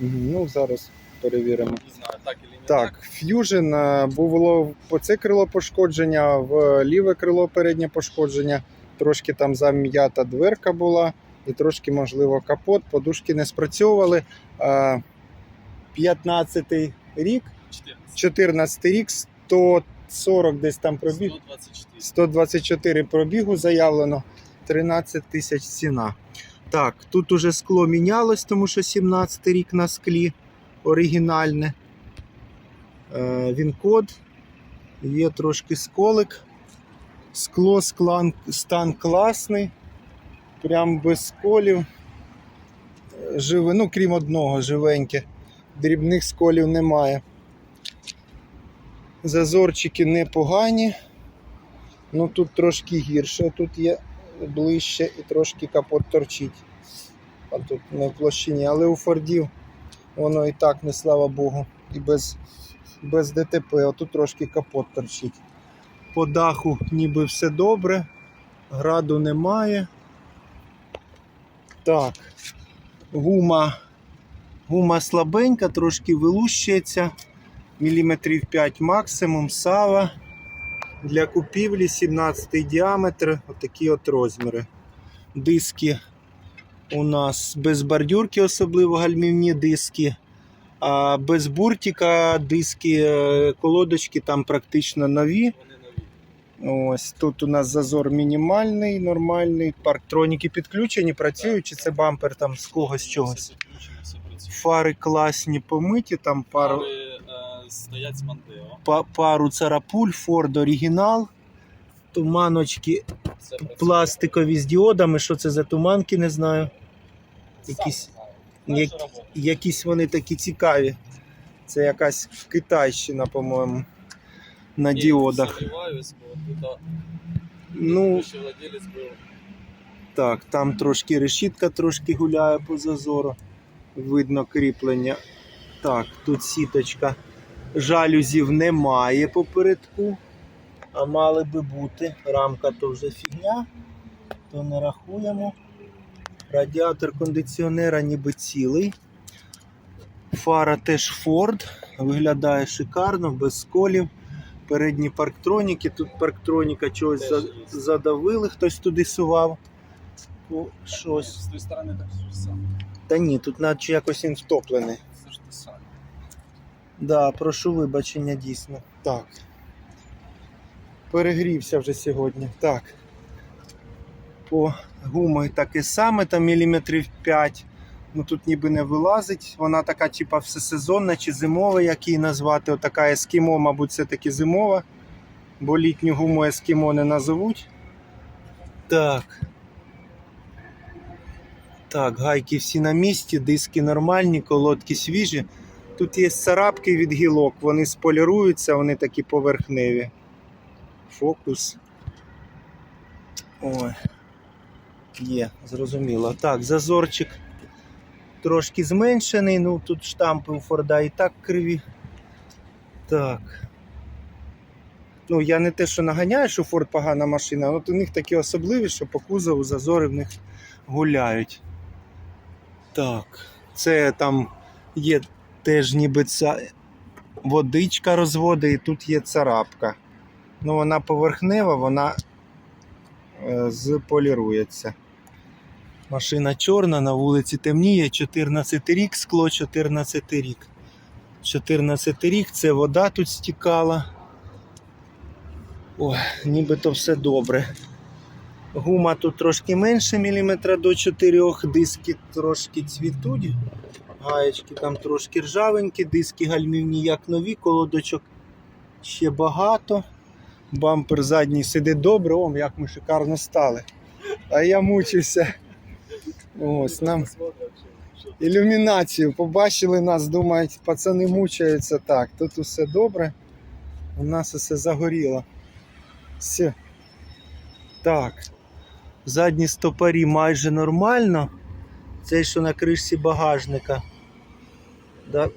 Ну, зараз перевіримо. Так Так, Fusion е, було по це крило пошкодження, в ліве крило переднє пошкодження. Трошки там зам'ята дверка була, і трошки, можливо, капот, подушки не спрацьовували. Е, 15-й рік, 14. 14 рік, 140 десь там пробіг. 124. 124 пробігу заявлено, 13 тисяч ціна. Так, тут уже скло мінялось, тому що 17 рік на склі оригінальне. Е, він код, є трошки сколик. Скло, склан, стан класний, прям без сколів. Живе, ну, крім одного, живеньке. Дрібних сколів немає. Зазорчики непогані. Ну тут трошки гірше, тут є ближче і трошки капот торчить. А тут не площині. Але у Фордів воно і так, не слава Богу, і без, без ДТП. Отут трошки капот торчить. По даху ніби все добре, граду немає. Так, гума, гума слабенька, трошки вилущується. Міліметрів 5 максимум, сава. Для купівлі 17 діаметр, отакі от розміри. Диски у нас без бордюрки, особливо гальмівні диски. А без буртика диски, е, колодочки там практично нові. Ось тут у нас зазор мінімальний, нормальний. Парктроніки підключені, працюють, чи це бампер там з когось чогось. Фари класні помиті, там пару. Стоять з Мандео. па- пару царапуль, Ford оригінал, туманочки працює. пластикові з діодами. Що це за туманки, не знаю. Сам якісь- знаю. Як- що. Якісь вони такі цікаві. Це якась китайщина, по-моєму, на Ні, діодах. сумніваюсь, бо тут Ну, ще владелець був. так, там трошки решітка трошки гуляє по зазору. Видно кріплення. Так, тут сіточка. Жалюзів немає попередку, а мали би бути. Рамка то вже фігня, то не рахуємо. Радіатор кондиціонера ніби цілий. Фара теж Ford. Виглядає шикарно, без сколів. Передні парктроніки. Тут парктроніка чогось Теж за- задавили, хтось туди сував. О, щось. З тої сторони так. Та ні, тут наче якось він втоплений. Це ж те саме. Да, прошу вибачення дійсно. Так. Перегрівся вже сьогодні. Так. По гумі таке саме, там міліметрів 5. Ну тут ніби не вилазить. Вона така, типа, всесезонна чи зимова, як її назвати. Отака ескімо, мабуть, все-таки зимова. Бо літню гуму ескімо не назовуть. Так. Так, гайки всі на місці, диски нормальні, колодки свіжі. Тут є царапки від гілок, вони споліруються, вони такі поверхневі. Фокус. Ой. Є, зрозуміло. Так, зазорчик трошки зменшений, ну тут штампи у Форда і так криві. Так. Ну, я не те, що наганяю, що Форд погана машина, але у них такі особливі, що по кузову зазори в них гуляють. Так, це там є теж ніби ця водичка розводить, і тут є царапка. Ну, вона поверхнева, вона е, зполірується. Машина чорна, на вулиці темніє, 14 рік, скло 14 рік. 14 рік, це вода тут стікала. Ой, нібито все добре. Гума тут трошки менше міліметра до 4, диски трошки цвітуть. Гаєчки там трошки ржавенькі, диски гальмівні як нові, колодочок ще багато. Бампер задній сидить добре, о, як ми шикарно стали. А я мучився. Ось нам ілюмінацію побачили нас, думають, пацани мучаються так. Тут усе добре. У нас усе загоріло. Все. Так. Задні стопорі майже нормально. Цей, що на кришці багажника. Да.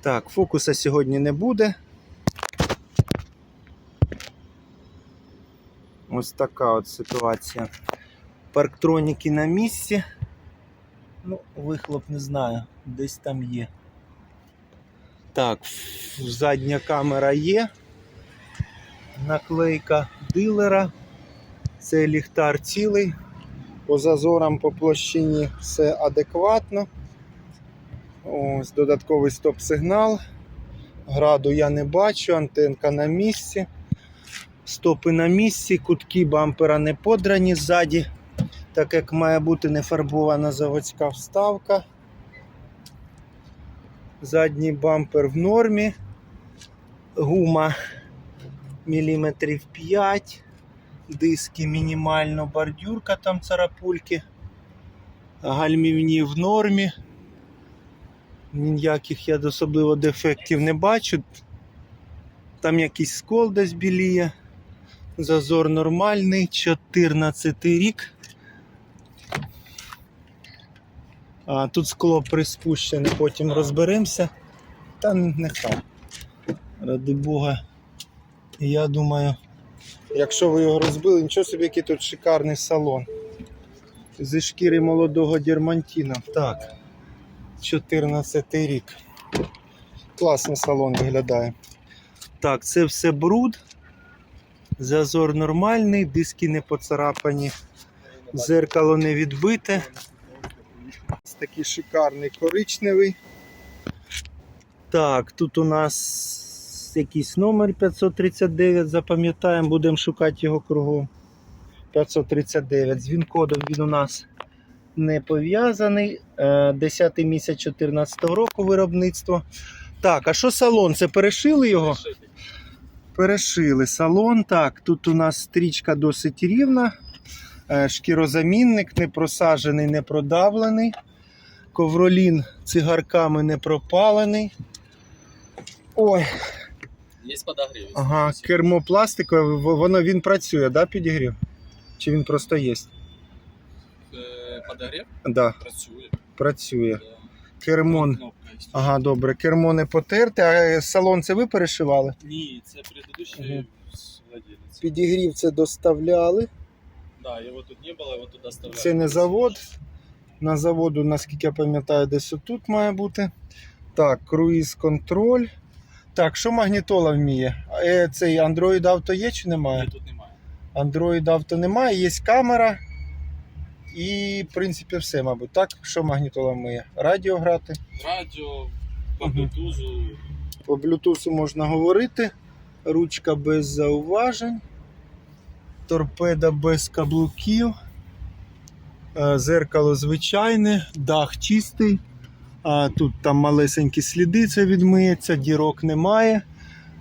Так, фокуса сьогодні не буде. Ось така от ситуація. Парктроніки на місці. Ну, вихлоп не знаю, десь там є. Так, задня камера є. Наклейка дилера. Це ліхтар цілий. По зазорам по площині все адекватно. Ось додатковий стоп-сигнал. Граду я не бачу, антенка на місці. Стопи на місці, кутки бампера не подрані ззаді, так як має бути не фарбована заводська вставка. Задній бампер в нормі. Гума міліметрів 5, диски мінімально, бордюрка там царапульки, гальмівні в нормі. Ніяких я особливо дефектів не бачу. Там якийсь скол десь біліє. Зазор нормальний, 14 рік. А, тут скло приспущене, потім розберемося. Та нехай. Ради Бога. Я думаю, якщо ви його розбили, нічого собі, який тут шикарний салон. Зі шкіри молодого дермантіна. Так. 14 рік. Класно салон виглядає. Так, це все бруд. Зазор нормальний, диски не поцарапані, зеркало не відбите. Ось такий шикарний коричневий. Так, тут у нас якийсь номер 539, запам'ятаємо, будемо шукати його кругом. 539. З він-кодом він у нас не пов'язаний. Е, 10 місяць 2014 року виробництво. Так, а що салон? Це перешили його? Перешили салон. Так, тут у нас стрічка досить рівна. Е, Шкірозамінник не просаджений, не продавлений. Ковролін цигарками не пропалений. Ой, Есть подогрев. ага, кермо пластикове, воно він працює, да, підігрів? Чи він просто є? Е, Подогрев Да, працює. працює. Да. Кермон. Ага, добре. Кермо не потерте, а салон це ви перешивали? Ні, це предыдущий Мгм. владелець. Підігрів це доставляли. Да, його тут не було, його тут доставляли. Це не завод. На заводу, наскільки я пам'ятаю, десь отут має бути. Так, круїз контроль. Так, що магнітола вміє? Е, цей Android авто є чи немає? Ні, тут немає. Android авто немає, є камера. І, в принципі, все, мабуть. Так, що магнітола вміє? Радіо грати. Радіо, по блютузу. По Bluetooth можна говорити. Ручка без зауважень. Торпеда без каблуків. Е, Зеркало звичайне, дах чистий. А тут там малесенькі сліди, це відмиється, дірок немає.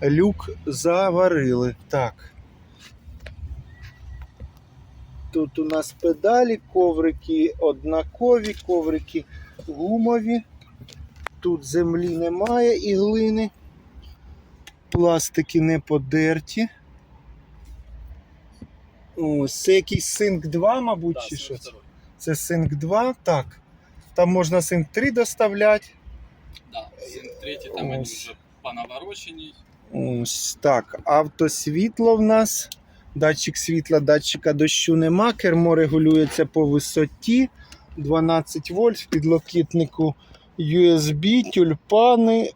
Люк заварили. Так. Тут у нас педалі, коврики однакові, коврики гумові. Тут землі немає і глини. Пластики не подерті. Ось, це якийсь Синк 2, мабуть, Да, чи що? це? Sync 2, так. Там можна Sync 3 доставляти. Да, Sync третій, там вони Ось. вже по навороченій. Ось так. Автосвітло в нас. Датчик світла, датчика дощу нема. Кермо регулюється по висоті. 12 вольт в підлокітнику USB, тюльпани.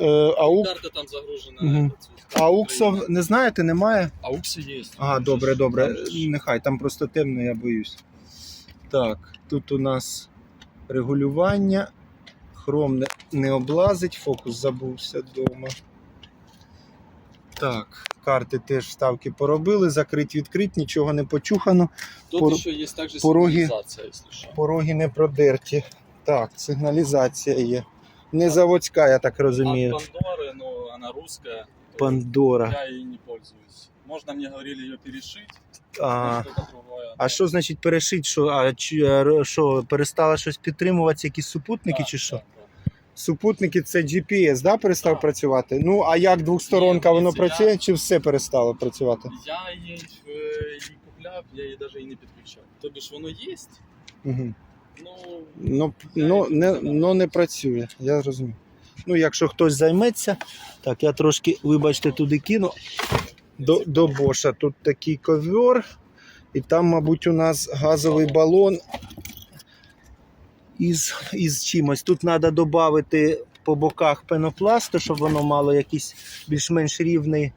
Е, аук, там загружена. Ауксов, не знаєте, немає? Аукси є. Ага, добре, добре. Нехай там просто темно, я боюсь. Так, тут у нас регулювання. Хром не, не облазить, фокус забувся вдома. Так, карти теж вставки поробили, закрить відкрить, нічого не почухано, Тут Пор- ще є також пороги- сигналізація, якщо що. пороги не продерті. Так, сигналізація є. Не заводська, я так розумію. От Пандоры, но она русская. Пандора. Я ей не пользуюсь. Можно мне говорили ее перешить, А. а що значить перешить? Що, а, чи, а, що перестала щось підтримуватися, якісь супутники чи що? Супутники це GPS, да, перестав Так. працювати? Ну, а як двохсторонка, Ні, воно дивіться, працює, я- чи все перестало працювати? Я її, е, її купляв, я її навіть і не підключав. Тобі ж воно є, Угу. ну Ну, Я ну, не, не ну, не працює, я розумію. Ну, якщо хтось займеться, так, я трошки, вибачте, туди кину. до, до Боша. Тут такий ковер, і там, мабуть, у нас газовий балон із, із чимось. Тут треба додати по боках пенопласту, щоб воно мало якийсь більш-менш рівний.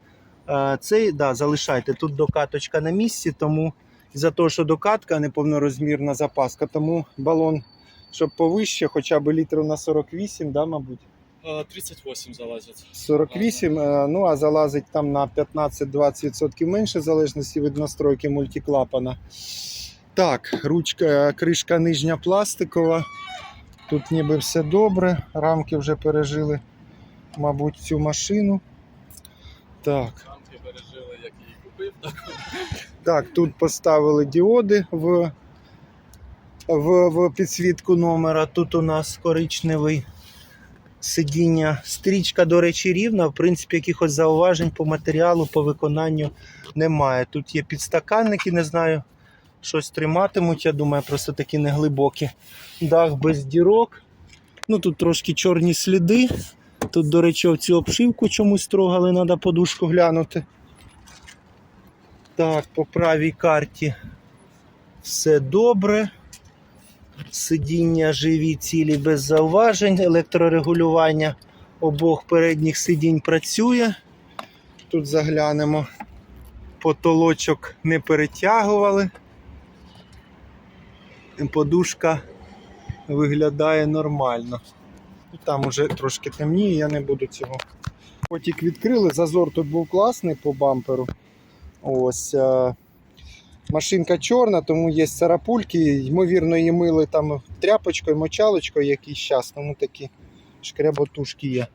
е, Цей, да, залишайте. Тут докаточка на місці, тому за те, що докатка неповнорозмірна запаска, тому балон, щоб повище, хоча б літрів на 48, да, мабуть. А, 38 залазять. 48, е, ну а залазить там на 15-20% менше, в залежності від настройки мультиклапана. Так, ручка, е, кришка нижня пластикова. Тут ніби все добре. Рамки вже пережили, мабуть, цю машину. Так. Рамки пережили, як її купив. Так. Так, тут поставили діоди в, в, в підсвітку номера. Тут у нас коричневий сидіння. Стрічка, до речі, рівна. В принципі, якихось зауважень по матеріалу, по виконанню немає. Тут є підстаканники, не знаю, щось триматимуть. Я думаю, просто такі неглибокі. Дах без дірок. Ну тут трошки чорні сліди. Тут, до речі, цю обшивку чомусь трогали, треба подушку глянути. Так, по правій карті все добре. Сидіння живі, цілі без зауважень. Електрорегулювання обох передніх сидінь працює. Тут заглянемо. Потолочок не перетягували. Подушка виглядає нормально. Там уже трошки темніє, я не буду цього. Потік відкрили, зазор тут був класний по бамперу. Ось. Машинка чорна, тому є царапульки. Ймовірно, її мили там тряпочкою, мочалочкою якийсь час. Тому такі шкряботушки є.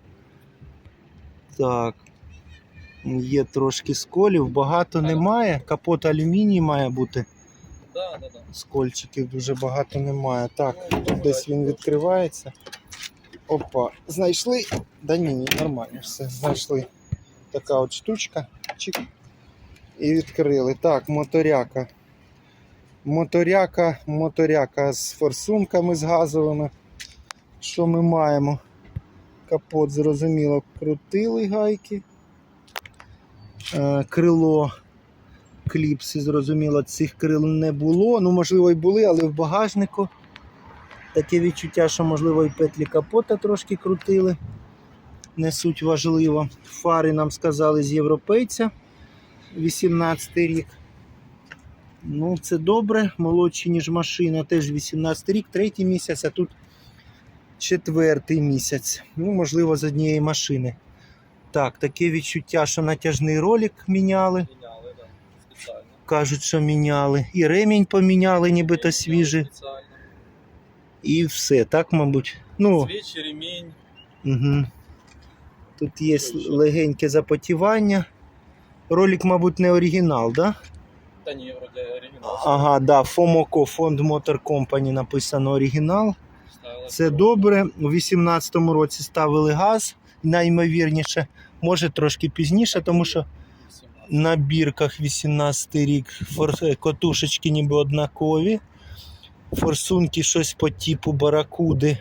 Так. Є трошки сколів, багато немає. Капот алюміній має бути. Да, да, да. Скольчиків дуже багато немає. Так, Ну, десь він відкривається. Опа, знайшли. Да ні, ні, нормально все. Знайшли. Така от штучка. Чик. І відкрили. Так, моторяка. Моторяка, моторяка з форсунками з газовими. Що ми маємо? Капот, зрозуміло, крутили гайки. Е, крило кліпси, зрозуміло, цих крил не було. Ну, можливо, і були, але в багажнику. Таке відчуття, що, можливо, і петлі капота трошки крутили. Не суть важливо. Фари нам сказали з європейця 18 рік. Ну, це добре, молодші, ніж машина, теж 18 рік, третій місяць, а тут четвертий місяць. Ну, можливо, з однієї машини. Так, таке відчуття, що натяжний ролик міняли. Міняли, да. Спеціально. Кажуть, що міняли. І ремінь поміняли, нібито свіжий. Спеціально. І все, так, мабуть. Ну, Свічі, ремінь. угу. Тут є легеньке запотівання. Ролик, мабуть, не оригінал, да? Та ні, вроде оригінал. Ага, да, FOMOCO, Fond Motor Company написано оригінал. Ставили Це добре. У 18-му році ставили газ, найімовірніше. Може трошки пізніше, тому що на бірках 18 рік е, котушечки ніби однакові. Форсунки щось по типу баракуди.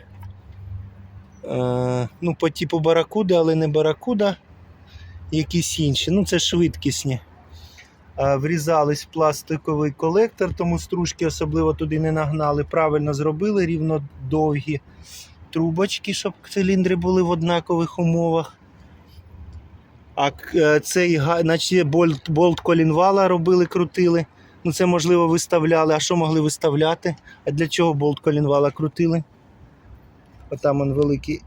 Е, ну, по типу баракуди, але не баракуда. Якісь інші. Ну, це швидкісні. Е, врізались в пластиковий колектор, тому стружки особливо туди не нагнали. Правильно зробили, рівно довгі трубочки, щоб циліндри були в однакових умовах. А е, цей наче болт, болт колінвала робили, крутили. Ну, це можливо виставляли. А що могли виставляти? А для чого болт колінвала крутили? Отам великий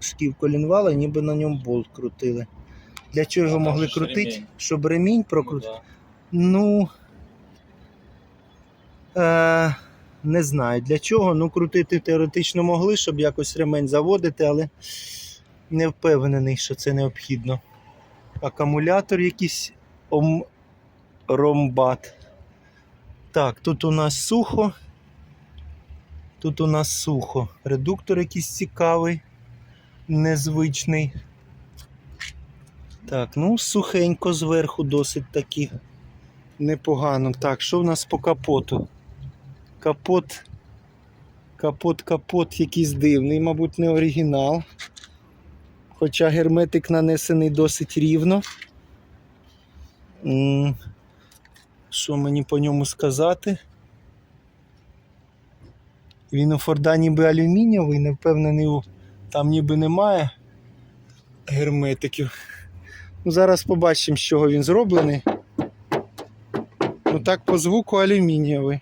шків колінвала, ніби на ньому болт крутили. Для чого його могли крутити? Щоб ремінь Ну, прокрутити? Ну. Е, не знаю для чого. Ну, крутити теоретично могли, щоб якось ремень заводити, але не впевнений, що це необхідно. Акумулятор якийсь ом... ромбат. Так, тут у нас сухо. Тут у нас сухо. Редуктор якийсь цікавий, незвичний. Так, ну сухенько зверху досить таки непогано. Так, що в нас по капоту? Капот. Капот, капот якийсь дивний, мабуть, не оригінал. Хоча герметик нанесений досить рівно. Що мені по ньому сказати? Він у Форда ніби алюмінієвий, не впевнений, там ніби немає герметиків. Ну, зараз побачимо, з чого він зроблений. Ну так по звуку алюмінієвий.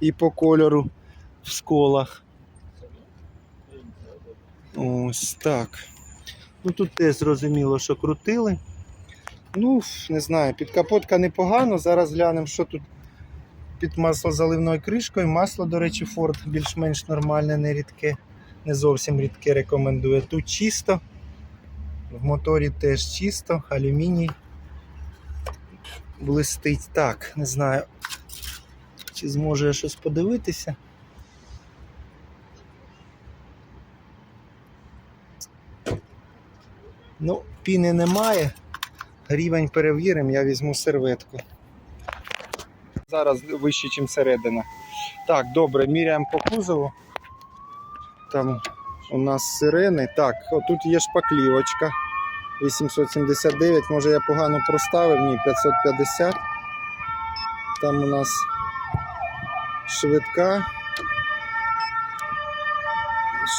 І по кольору в сколах. Ось так. Ну тут теж зрозуміло, що крутили. Ну, не знаю, підкапотка непогано. Зараз глянемо, що тут під маслозаливною кришкою. Масло, до речі, Ford більш-менш нормальне, не рідке, не зовсім рідке рекомендує. Тут чисто. В моторі теж чисто, алюміній. Блистить. Так, не знаю, чи зможу я щось подивитися. Ну, піни немає. Рівень перевіримо, я візьму серветку. Зараз вище, ніж середина. Так, добре, міряємо по кузову. Там у нас сирени. Так, отут є шпаклівочка. 879, може я погано проставив, ні, 550. Там у нас швидка.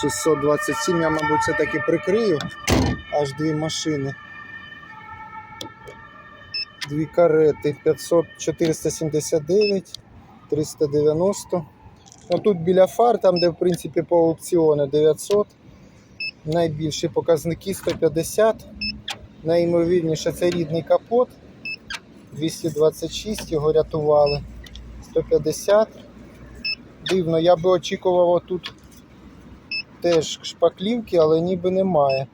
627, я, мабуть, все таки прикрию. Аж дві машини. Дві карети 500, 479, 390. Ну, тут біля фар, там де в принципі по аукціону 900. Найбільші показники 150. Найімовірніше це рідний капот. 226 його рятували. 150. Дивно, я би очікував тут теж шпаклівки, але ніби немає.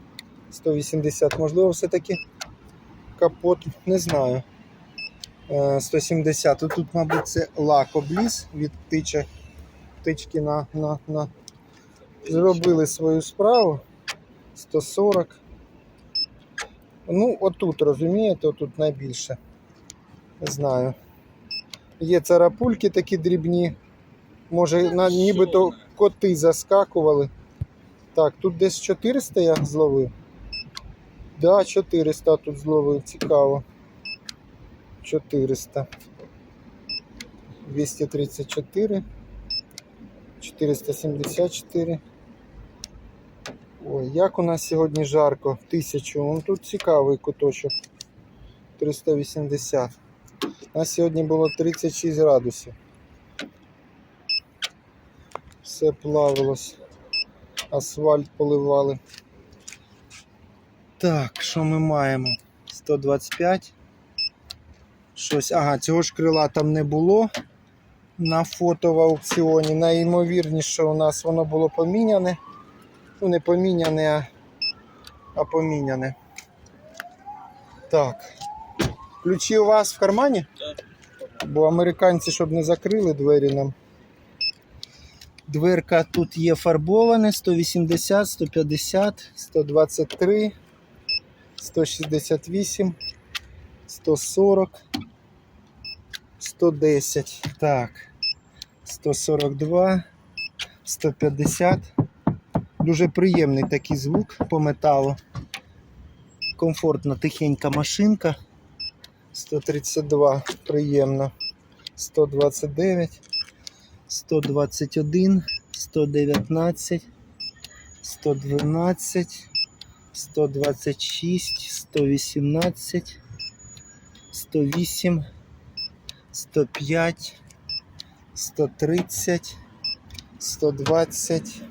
180. Можливо, все-таки капот, не знаю. Е, 170. Тут, тут мабуть, це лак обліз від тичок. Тички на, на, на. Зробили свою справу. 140. Ну, отут, розумієте, отут найбільше. Не знаю. Є царапульки такі дрібні. Може, на, нібито коти заскакували. Так, тут десь 400 я зловив. Да, 400 тут зловив, цікаво. 400. 234. 474. Ой, як у нас сьогодні жарко. Тисячу. Вон тут цікавий куточок. 380. У нас сьогодні було 36 градусів. Все плавилось. Асфальт поливали. Так, що ми маємо? 125. Щось. Ага, цього ж крила там не було на фото в аукціоні. Найімовірніше у нас воно було поміняне. Ну, не поміняне, а, а поміняне. Так. Ключі у вас в кармані? Так. Бо американці, щоб не закрили двері нам. Дверка тут є фарбоване 180, 150, 123, 168, 140, 110. Так. 142, 150. Дуже приємний такий звук по металу. Комфортна тихенька машинка. 132 приємно. 129, 121, 119, 112, 126, 118, 108, 105, 130, 120,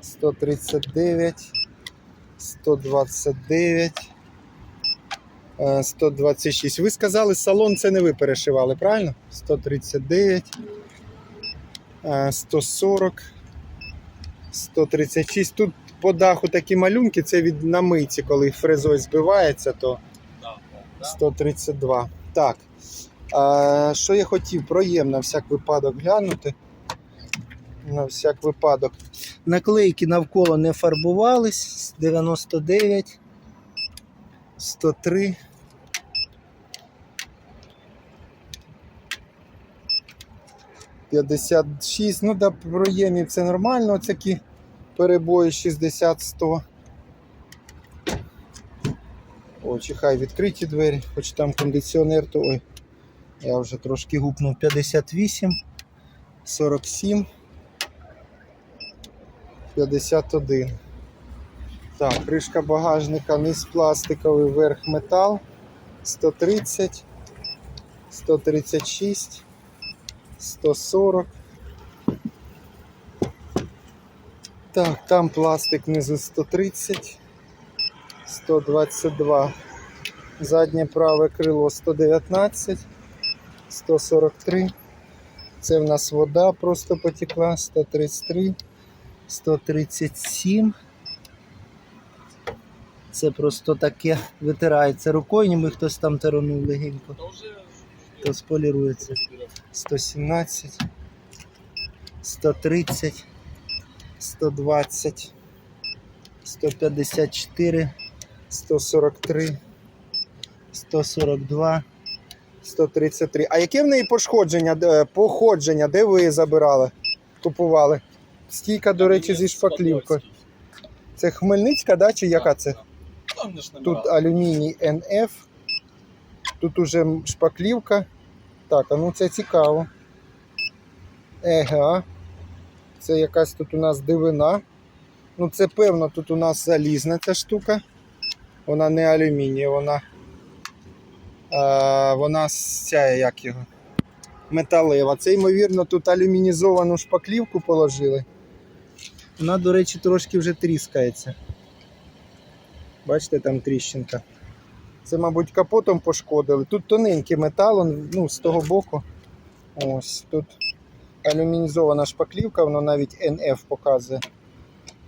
139, 129, е, 126. Ви сказали, салон це не ви перешивали, правильно? 139, е, 140, 136. Тут по даху такі малюнки, це від намиці, коли фрезой збивається, то Да, да. 132. Так. А, що я хотів? Проєм на всяк випадок глянути. На всяк випадок. Наклейки навколо не фарбувались. 99, 103. П'ятдесят шість, ну до проємів це нормально, такі перебої 60-100. О, чи хай відкриті двері, хоч там кондиціонер, то ой. Я вже трошки гупнув 58, 47, 51. Так, кришка багажника, низ пластиковий, верх метал. 130, 136, 140. Так, там пластик внизу 130, 122. Заднє праве крило 119, 143. Це в нас вода просто потекла, 133, 137. Це просто таке витирається рукою, ніби хтось там таранув легенько, то сполірується. 117, 130, 120, 154, 143, 142, 133. А яке в неї пошкодження, походження? Де ви її забирали? Купували? Стійка, до речі, зі шпаклівкою. Це Хмельницька, да, чи яка це? Тут алюміній НФ. Тут уже шпаклівка. Так, а ну це цікаво. Ега. Це якась тут у нас дивина. Ну, це певно, тут у нас залізна ця штука. Вона не алюміній, вона. Вона ця, як його. Металева. Це, ймовірно, тут алюмінізовану шпаклівку положили. Вона, до речі, трошки вже тріскається. Бачите, там тріщинка. Це, мабуть, капотом пошкодили. Тут тоненький метал, ну, з того боку. Ось тут алюмінізована шпаклівка, воно навіть NF показує.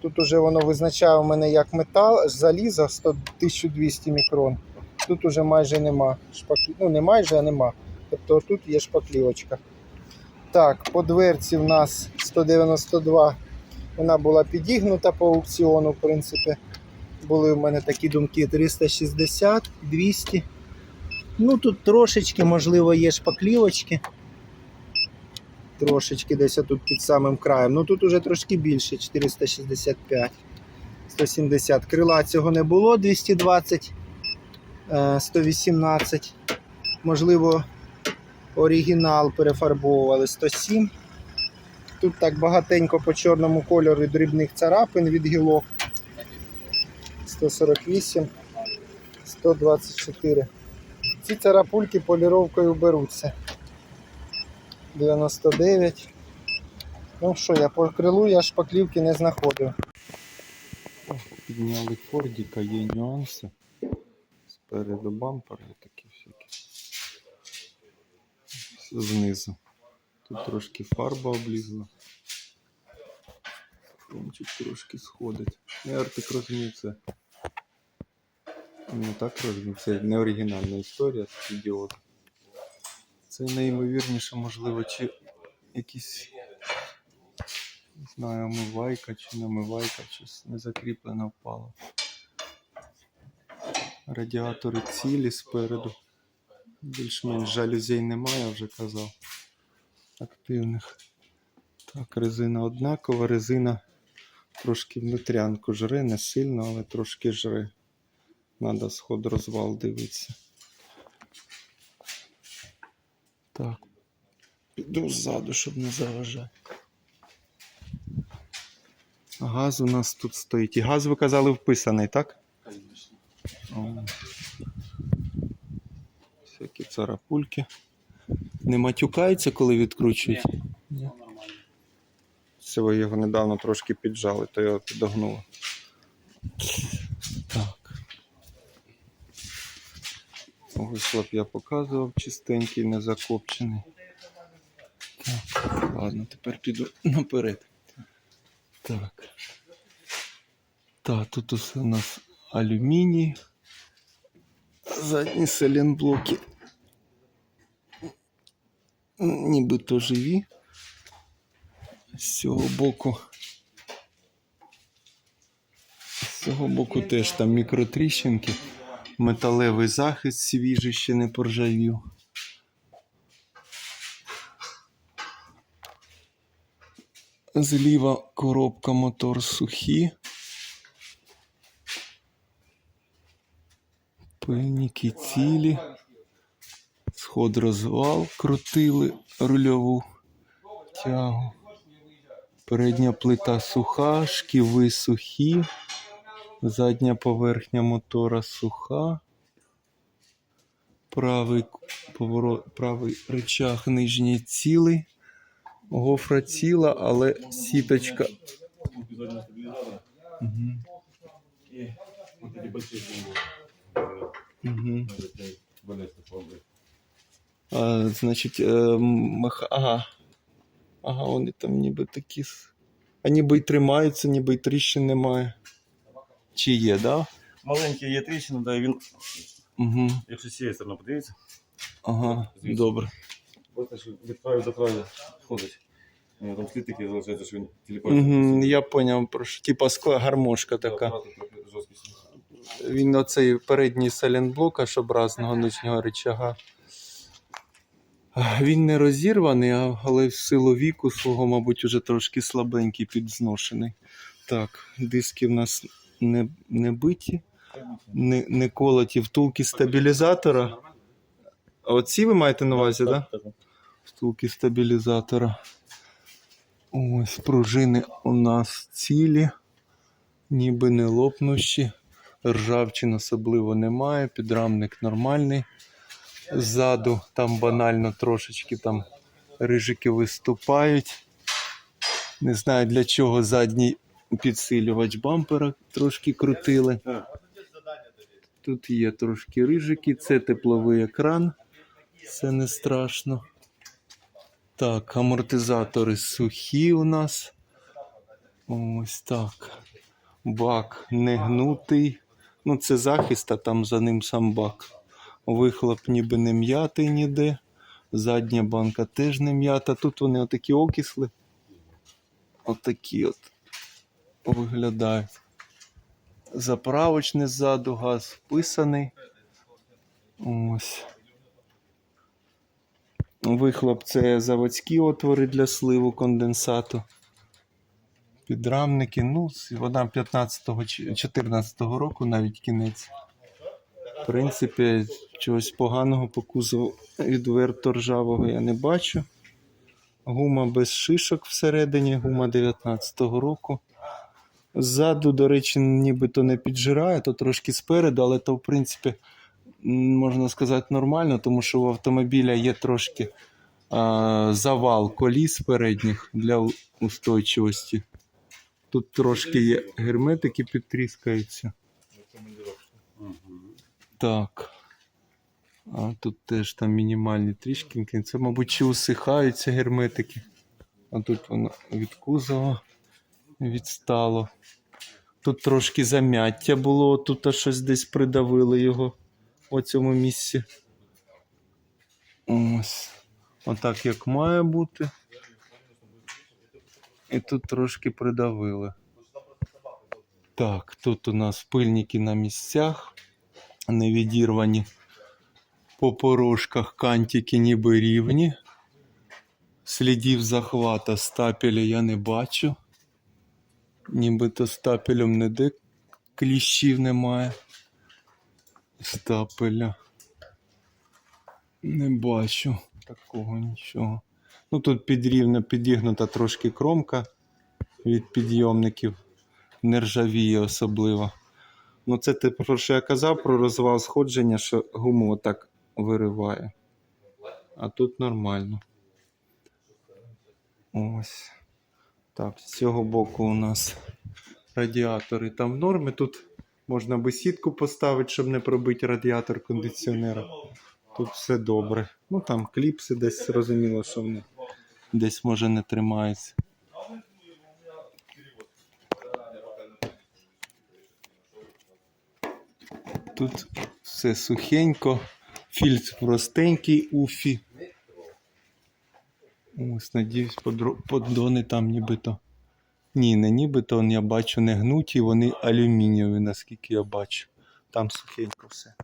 Тут уже воно визначає у мене як метал, залізо 100, 1200 мікрон. Тут уже майже нема шпаклі... Ну, не майже, а нема. Тобто тут є шпаклівочка. Так, по дверці в нас 192. Вона була підігнута по аукціону, в принципі. Були в мене такі думки 360, 200. Ну тут трошечки, можливо, є шпаклівочки. Трошечки десь тут під самим краєм. Ну тут уже трошки більше 465, 170. Крила цього не було 220, е, 118. Можливо, оригінал перефарбовували 107. Тут так багатенько по чорному кольору дрібних царапин від гілок. 148, 124. Ці царапульки поліровкою беруться. 99. Ну що, я по крилу я шпаклівки не знаходив. Підняли Фордіка, є нюанси. Спереду бампери такі всякі. Знизу. Тут трошки фарба облізла. Хромчик трошки сходить. Ну, Я так розумію, це. Ну так розумію, це не оригінальна історія, це ідіот. Це найімовірніше, можливо, чи якісь не знаю, омивайка чи не омивайка, щось не закріплено впало. Радіатори цілі спереду. Більш-менш жалюзей немає, я вже казав. Активних. Так, резина однакова, резина трошки внутрянку жре, не сильно, але трошки жре. Надо сход розвал дивитися. Так. Піду ззаду, щоб не заважати. Газ у нас тут стоїть. І газ ви казали вписаний, так? Всякі царапульки. Не матюкається, коли відкручують? Ні. Це ви його недавно трошки піджали, то його підогнуло. Так. Вихлоп я показував чистенький, не закопчений. Так, ладно, тепер піду наперед. Так. Так, тут усе у нас алюміній. Задні селенблоки. Нібито живі. З цього боку. З цього боку теж там мікротріщинки. Металевий захист свіжий ще не поржавів. Зліва коробка мотор сухі. Пильники цілі. Сход розвал крутили рульову тягу. Передня плита суха, шківи сухі. Задня поверхня мотора суха. Правий поворот, правий рычаг нижній цілий. Гофра ціла, але сіточка. Угу. Угу. А, значить, е, меха... ага. Ага, вони там ніби такі. А ніби й тримаються, ніби й тріщин немає. Чи є, да? Маленький є тріщина, да, і він, Угу. якщо з цієї сторони подивіться, Ага, Звідси. добре. бачите, що від краю до краю ходить. Там слід такий залишається, що він телепort. Угу, я поняв, про що. Типа скла гармошка така. Жорсткість. Він оцей передній сайлентблок аж образного нижнього рычага. А, Він не розірваний, але в силу віку свого, мабуть, уже трошки слабенький, підзношений. Так, диски в нас не, не биті, не, не колоті втулки стабілізатора. А Оці ви маєте на увазі, так? Да? Втулки стабілізатора. Ось пружини у нас цілі, ніби не лопнущі. Ржавчин особливо немає, підрамник нормальний. Ззаду там банально трошечки там рижики виступають. Не знаю для чого задній підсилювач бампера трошки крутили. Тут є трошки рижики, це тепловий екран, це не страшно. Так, амортизатори сухі у нас. Ось так. Бак не гнутий. Ну, це захист, а там за ним сам бак. Вихлоп ніби не м'ятий ніде. Задня банка теж не м'ята. Тут вони отакі окисли. Отакі от виглядають. Заправочний ззаду, газ вписаний. Ось. Вихлоп це заводські отвори для сливу конденсату. Підрамники, ну, вона 15-го, 14-го року навіть кінець. В принципі, чогось поганого по кузову відверто ржавого я не бачу. Гума без шишок всередині, гума 19-го року. Ззаду, до речі, нібито не піджирає, то трошки спереду, але то, в принципі, можна сказати, нормально, тому що у автомобіля є трошки а, завал коліс передніх для устойчивості. Тут трошки є герметики підтріскаються. Так. А тут теж там мінімальні трішкінки. Це, мабуть, чи усихаються герметики. А тут воно від кузова відстало. Тут трошки замяття було, тут аж щось десь придавили його у цьому місці. Ось. Отак як має бути. І тут трошки придавили. Так, тут у нас пильники на місцях, не відірвані по порожках кантики ніби рівні. Слідів захвата стапеля я не бачу. Нібито стапелем не де кліщів немає. Стапеля. Не бачу такого нічого. Ну тут підрівна, підігнута трошки кромка від підйомників. Не ржавіє особливо. Ну, це те, про що я казав про розвал сходження, що гуму отак вириває. А тут нормально. Ось. Так, з цього боку у нас радіатори там в нормі. Тут можна би сітку поставити, щоб не пробити радіатор кондиціонера. Тут все добре. Ну там кліпси десь зрозуміло, що вони десь може не тримаються. Тут все сухенько, фільтр простенький уфі. Ось, надіюсь, поддони там нібито. Ні, не нібито, я бачу не гнуті, вони алюмінієві, наскільки я бачу. Там сухенько все.